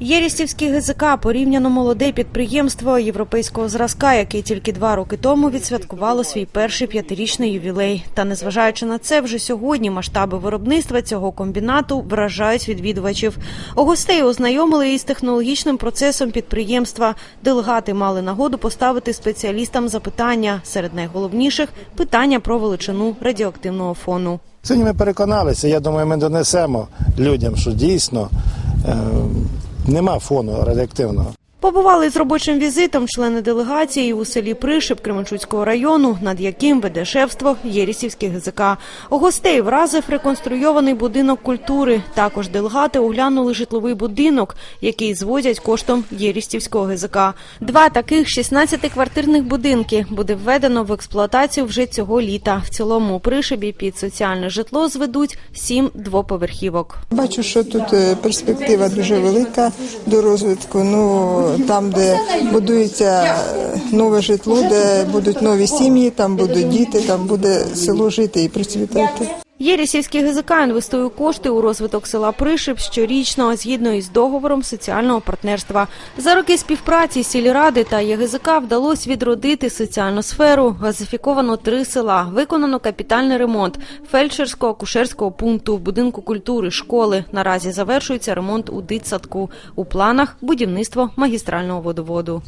Єрістівський ГЗК порівняно молоде підприємство європейського зразка, яке тільки два роки тому відсвяткувало свій перший п'ятирічний ювілей. Та незважаючи на це, вже сьогодні масштаби виробництва цього комбінату вражають відвідувачів. Гостей ознайомили із технологічним процесом підприємства. Делегати мали нагоду поставити спеціалістам запитання. Серед найголовніших питання про величину радіоактивного фону. Сьогодні ми переконалися. Я думаю, ми донесемо людям, що дійсно е, нема фону радіоактивного. Побували з робочим візитом члени делегації у селі Пришип Кременчуцького району, над яким веде шефство Єрісівський ГЗК. Гостей вразив реконструйований будинок культури. Також делегати оглянули житловий будинок, який звозять коштом Єрістівського ГЗК. Два таких 16-квартирних будинки буде введено в експлуатацію вже цього літа. В цілому у Пришибі під соціальне житло зведуть сім двоповерхівок. Бачу, що тут е, перспектива дуже велика до розвитку. Ну там, де будується нове житло, де будуть нові сім'ї, там будуть діти, там буде село жити і процвітати. Єрісівський ГЗК інвестує кошти у розвиток села Пришип щорічно згідно із договором соціального партнерства. За роки співпраці сільради та ЄГЗК вдалося відродити соціальну сферу. Газифіковано три села, виконано капітальний ремонт фельдшерського акушерського пункту, будинку культури, школи. Наразі завершується ремонт у дитсадку. У планах будівництво магістрального водоводу.